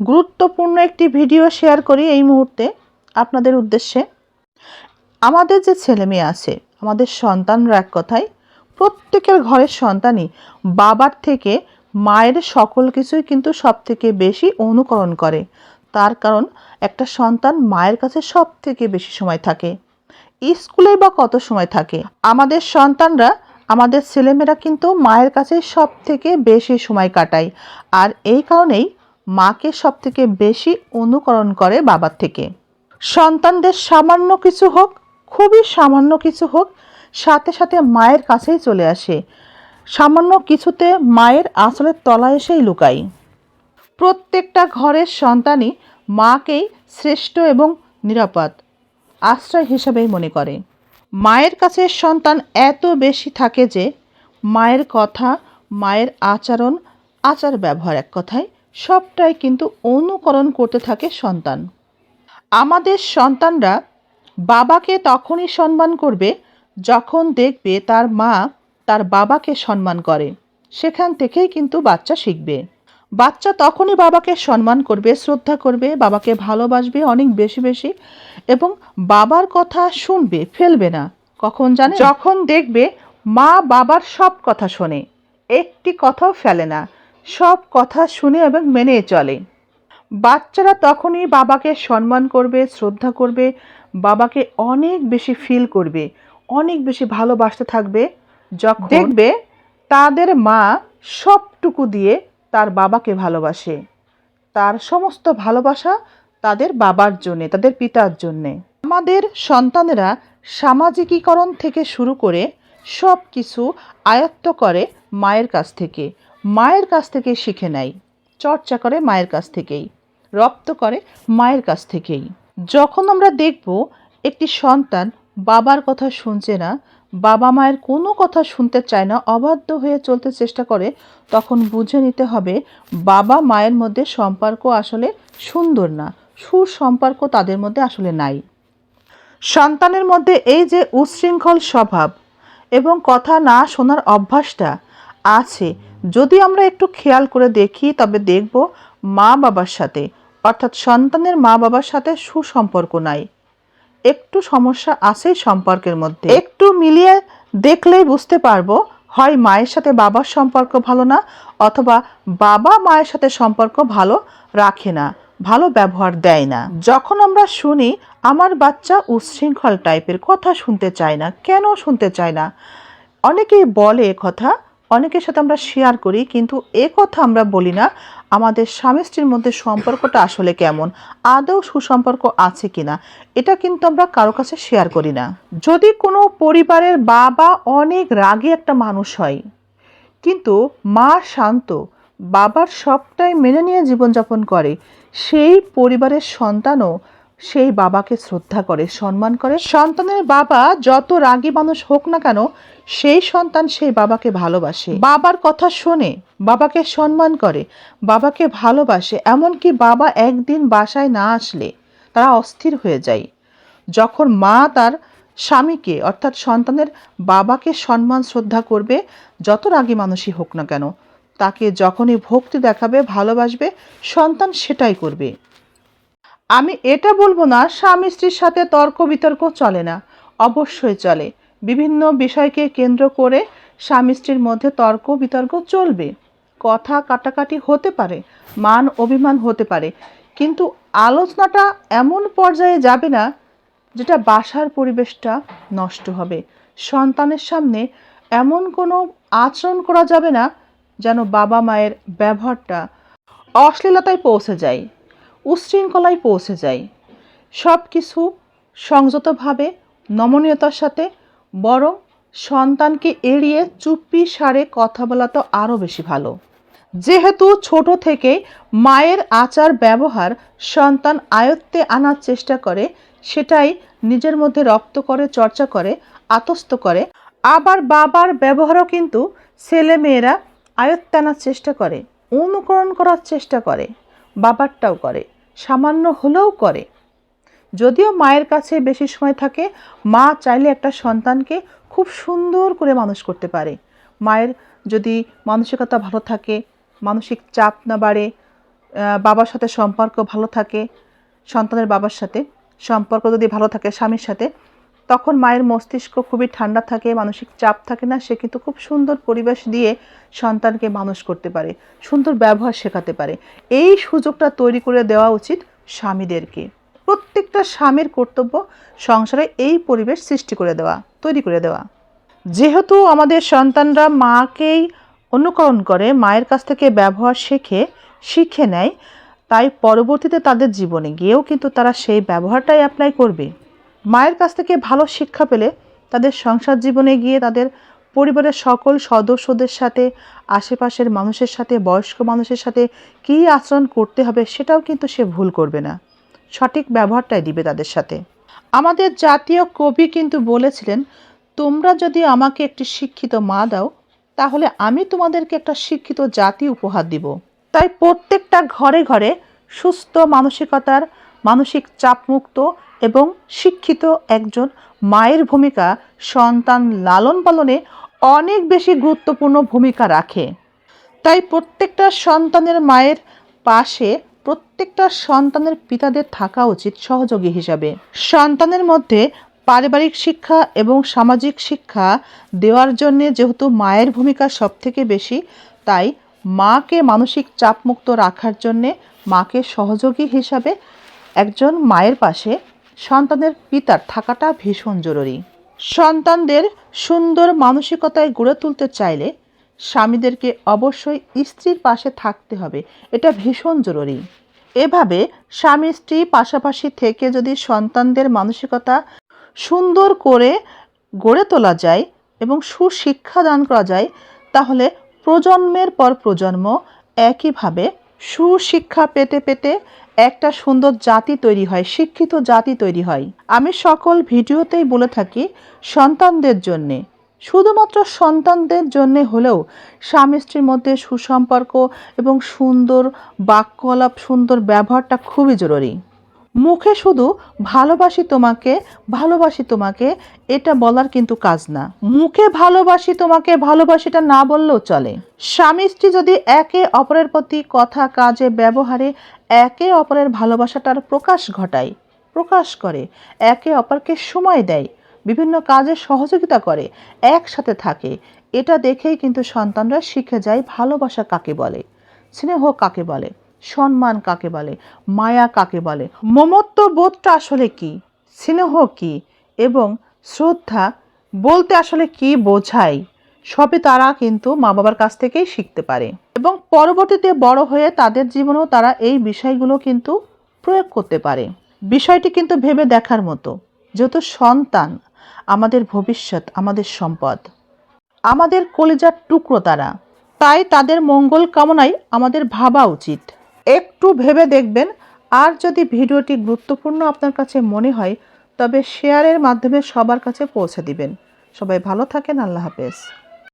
গুরুত্বপূর্ণ একটি video share করি এই মুহূর্তে আপনাদের উদ্দেশ্যে। আমাদের যে ছেলে মেয়ে আছে, আমাদের সন্তানরা এক কথায়, প্রত্যেকের ঘরের সন্তানই বাবার থেকে মায়ের সকল কিছুই কিন্তু সব থেকে বেশি অনুকরণ করে। তার কারণ, একটা সন্তান মায়ের কাছে সব থেকে বেশি সময় থাকে। স্কুলে বা কত সময় থাকে? আমাদের সন্তানরা, আমাদের ছেলেমেয়েরা কিন্তু মায়ের কাছে সব থেকে বেশি সময় কাটায়। আর এই কারণেই মাকে সব থেকে বেশি অনুকরণ করে বাবার থেকে। সন্তানদের সামান্য কিছু হোক, খুবই সামান্য কিছু হোক, সাথে সাথে মায়ের কাছেই চলে আসে। সামান্য কিছুতে মায়ের আঁচলের তলায় এসেই লুকায়। প্রত্যেকটা ঘরের সন্তানই মাকেই শ্রেষ্ঠ এবং নিরাপদ আশ্রয় হিসাবেই মনে করে। মায়ের কাছে সন্তান এত বেশি থাকে যে, মায়ের কথা, মায়ের আচরণ আচার ব্যবহার এক কথায় সবটাই কিন্তু অনুকরণ করতে থাকে সন্তান। আমাদের সন্তানরা বাবাকে তখনই সম্মান করবে যখন দেখবে তার মা তার বাবাকে সম্মান করে। সেখান থেকেই কিন্তু বাচ্চা শিখবে। বাচ্চা তখনই বাবাকে সম্মান করবে, শ্রদ্ধা করবে, বাবাকে ভালোবাসবে অনেক বেশি বেশি এবং বাবার কথা শুনবে, ফেলবে না। কখন জানে যখন দেখবে মা বাবার সব কথা শোনে, একটি কথাও ফেলে না। সব কথা শুনে এবং মেনে চলে। বাচ্চারা তখনই বাবাকে সম্মান করবে, শ্রদ্ধা করবে, বাবাকে অনেক বেশি ফিল করবে, অনেক বেশি ভালোবাসতে থাকবে। যখন দেখবে তাদের মা সবটুকু দিয়ে তার বাবাকে ভালোবাসে। তার সমস্ত ভালোবাসা তাদের বাবার জন্যে, তাদের পিতার জন্যে। আমাদের সন্তানেরা সামাজিকীকরণ থেকে শুরু করে সব কিছু আয়ত্ত করে মায়ের কাছ থেকে। মায়ের কাছ থেকে শিখে নেয়। চর্চা করে মায়ের কাছ থেকেই। রপ্ত করে মায়ের কাছ থেকেই। যখন আমরা দেখব একটি সন্তান বাবার কথা শুনছে না, বাবা মায়ের কোনো কথা শুনতে চায় না, অবাধ্য হয়ে চলতে চেষ্টা করে, তখন বুঝে নিতে হবে বাবা মায়ের মধ্যে সম্পর্ক আসলে সুন্দর না, সুসম্পর্ক তাদের মধ্যে আসলে নাই। সন্তানের মধ্যে এই যে উচ্ছৃঙ্খল স্বভাব এবং কথা না শোনার অভ্যাসটা আছে যদি আমরা একটু খেয়াল করে দেখি, তবে দেখব মা বাবার সাথে, অর্থাৎ সন্তানের মা বাবার সাথে সুসম্পর্ক নাই। একটু সমস্যা আছে সম্পর্কের মধ্যে। একটু মিলিয়ে দেখলেই বুঝতে পারব, হয় মায়ের সাথে বাবার সম্পর্ক ভালো না, অথবা বাবা মায়ের সাথে সম্পর্ক ভালো রাখে না, ভালো ব্যবহার দেয় না। যখন আমরা শুনি, আমার বাচ্চা উচ্ছৃঙ্খল টাইপের কথা শুনতে চায় না কেন শুনতে চায় না? অনেকেই বলে কথা অনেকের সাথে আমরা শেয়ার করি, কিন্তু এ কথা আমরা বলি না, আমাদের স্বামী স্ত্রীর মধ্যে সম্পর্কটা আসলে কেমন, আদৌ সুসম্পর্ক আছে কিনা, এটা কিন্তু আমরা কারও কাছে শেয়ার করি না। যদি কোনো পরিবারের বাবা অনেক রাগে একটা মানুষ হয়, কিন্তু মা শান্ত, বাবার সবটাই মেনে নিয়ে জীবনযাপন করে, সেই পরিবারের সন্তানও সেই বাবাকে শ্রদ্ধা করে, সম্মান করে। সন্তানের বাবা যত রাগী মানুষ হোক না কেন, সেই সন্তান সেই বাবাকে ভালোবাসে। বাবার কথা শোনে, বাবাকে সম্মান করে, বাবাকে ভালোবাসে, এমনকি বাবা একদিন বাসায় না আসলে তারা অস্থির হয়ে যায়। যখন মা তার স্বামীকে, অর্থাৎ সন্তানের বাবাকে সম্মান, শ্রদ্ধা করবে, যত রাগী মানুষই হোক না কেন, তাকে যখনই ভক্তি দেখাবে, ভালোবাসবে, সন্তান সেটাই করবে। আমি এটা বলব না, স্বামী স্ত্রীর সাথে তর্ক বিতর্ক চলে না। অবশ্যই চলে। বিভিন্ন বিষয়কে কেন্দ্র করে স্বামী স্ত্রীর মধ্যে তর্ক বিতর্ক চলবে। কথা কাটাকাটি হতে পারে, মান অভিমান হতে পারে, কিন্তু আলোচনাটা এমন পর্যায়ে যাবে না যেটা বাসার পরিবেশটা নষ্ট হবে। সন্তানের সামনে এমন কোনো আচরণ করা যাবে না যেন বাবা মায়ের ব্যবহারটা অশ্লীলতায় পৌঁছে যায়। উচ্ছৃঙ্খলায় পৌঁছে যায়। সব কিছু সংযতভাবে নমনীয়তার সাথে বরং সন্তানকে এড়িয়ে চুপ্পি সারে কথা বলা তো আরও বেশি ভালো। যেহেতু ছোট থেকে মায়ের আচার ব্যবহার সন্তান আয়ত্তে আনার চেষ্টা করে, সেটাই নিজের মধ্যে রপ্ত করে, চর্চা করে, আতস্ত করে। আবার বাবার ব্যবহারও কিন্তু ছেলে মেয়েরা আয়ত্তে আনার চেষ্টা করে, অনুকরণ করার চেষ্টা করে, বাবারটাও করে। সামান্য হলেও করে। যদিও মায়ের কাছে বেশি সময় থাকে, মা চাইলে একটা সন্তানকে খুব সুন্দর করে মানুষ করতে পারে। মায়ের যদি মানসিকতা ভালো থাকে, মানসিক চাপ না বাড়ে বাবার সাথে সম্পর্ক ভালো থাকে, সন্তানের বাবার সাথে সম্পর্ক যদি ভালো থাকে, স্বামীর সাথে তখন মায়ের মস্তিষ্ক খুবই ঠান্ডা থাকে, মানসিক চাপ থাকে না, সে কিন্তু খুব সুন্দর পরিবেশ দিয়ে সন্তানকে মানুষ করতে পারে, সুন্দর ব্যবহার শেখাতে পারে। এই সুযোগটা তৈরি করে দেওয়া উচিত স্বামীদেরকে। প্রত্যেকটা স্বামীর কর্তব্য সংসারে এই পরিবেশ সৃষ্টি করে দেওয়া, তৈরি করে দেওয়া। যেহেতু আমাদের সন্তানরা মাকেই অনুকরণ করে, মায়ের কাছ থেকে ব্যবহার শেখে, শিখে নেয়, তাই পরবর্তীতে তাদের জীবনে গিয়েও কিন্তু তারা সেই ব্যবহারটাই অ্যাপ্লাই করবে। মায়ের কাছ থেকে ভালো শিক্ষা পেলে তাদের সংসার জীবনে গিয়ে তাদের পরিবারের সকল সদস্যদের সাথে, আশেপাশের মানুষের সাথে, বয়স্ক মানুষের সাথে কী আচরণ করতে হবে সেটাও কিন্তু সে ভুল করবে না। সঠিক ব্যবহারটাই দিবে তাদের সাথে। আমাদের জাতীয় কবি কিন্তু বলেছিলেন, তোমরা যদি আমাকে একটি শিক্ষিত মা দাও, তাহলে আমি তোমাদেরকে একটা শিক্ষিত জাতি উপহার দিব। তাই প্রত্যেকটা ঘরে ঘরে সুস্থ মানসিকতার মানসিক চাপমুক্ত এবং শিক্ষিত একজন মায়ের ভূমিকা সন্তান লালন পালনে অনেক বেশি গুরুত্বপূর্ণ ভূমিকা রাখে। তাই প্রত্যেকটা সন্তানের মায়ের পাশে প্রত্যেকটা সন্তানের পিতাদের থাকা উচিত সহযোগী হিসাবে। সন্তানের মধ্যে পারিবারিক শিক্ষা এবং সামাজিক শিক্ষা দেওয়ার জন্য যেহেতু মায়ের ভূমিকা সবথেকে বেশি, তাই মাকে মানসিক চাপমুক্ত রাখার জন্যে মাকে সহযোগী হিসাবে একজন মায়ের পাশে সন্তানের পিতার থাকাটা ভীষণ জরুরি। সন্তানদের সুন্দর মানসিকতায় গড়ে তুলতে চাইলে স্বামীদেরকে অবশ্যই স্ত্রীর পাশে থাকতে হবে, এটা ভীষণ জরুরি। এভাবে স্বামী স্ত্রী পাশাপাশি থেকে যদি সন্তানদের মানসিকতা সুন্দর করে গড়ে তোলা যায় এবং সুশিক্ষা দান করা যায়, তাহলে প্রজন্মের পর প্রজন্ম একইভাবে সুশিক্ষা পেতে পেতে একটা সুন্দর জাতি তৈরি হয়, শিক্ষিত জাতি তৈরি হয়। আমি সকল ভিডিওতেই বলে থাকি, সন্তানদের জন্যে। শুধুমাত্র সন্তানদের জন্যে হলেও স্বামী স্ত্রীর মধ্যে সুসম্পর্ক এবং সুন্দর বাক্যলাপ সুন্দর ব্যবহারটা খুবই জরুরি। মুখে শুধু ভালোবাসি তোমাকে ভালোবাসি তোমাকে, এটা বলার কিন্তু কাজ না। মুখে ভালোবাসি তোমাকে, ভালোবাসিটা না বললেও চলে। স্বামী স্ত্রী যদি একে অপরের প্রতি কথা, কাজে, ব্যবহারে একে অপরের ভালোবাসাটার প্রকাশ ঘটায়, প্রকাশ করে, একে অপরকে সময় দেয়, বিভিন্ন কাজে সহযোগিতা করে, একসাথে থাকে, এটা দেখেই কিন্তু সন্তানরা শিখে যায় ভালোবাসা কাকে বলে, স্নেহ কাকে বলে। সম্মান কাকে বলে? মায়া কাকে বলে? মমত্ব বোধটা আসলে কি? স্নেহ কি? এবং শ্রদ্ধা বলতে আসলে কি বোঝায়? সবই তারা কিন্তু মা বাবার কাছ থেকেই শিখতে পারে। এবং পরবর্তীতে বড় হয়ে তাদের জীবনেও তারা এই বিষয়গুলো কিন্তু প্রয়োগ করতে পারে। বিষয়টি কিন্তু ভেবে দেখার মতো। যেহেতু সন্তান, আমাদের ভবিষ্যৎ, আমাদের সম্পদ, আমাদের কলিজার টুকরো তারা। তাই তাদের মঙ্গল কামনাই আমাদের ভাবা উচিত। একটু ভেবে দেখবেন। আর যদি ভিডিওটি গুরুত্বপূর্ণ আপনার কাছে মনে হয়, তবে শেয়ারের মাধ্যমে সবার কাছে পৌঁছে দিবেন। সবাই ভালো থাকেন, আল্লাহ হাফেজ।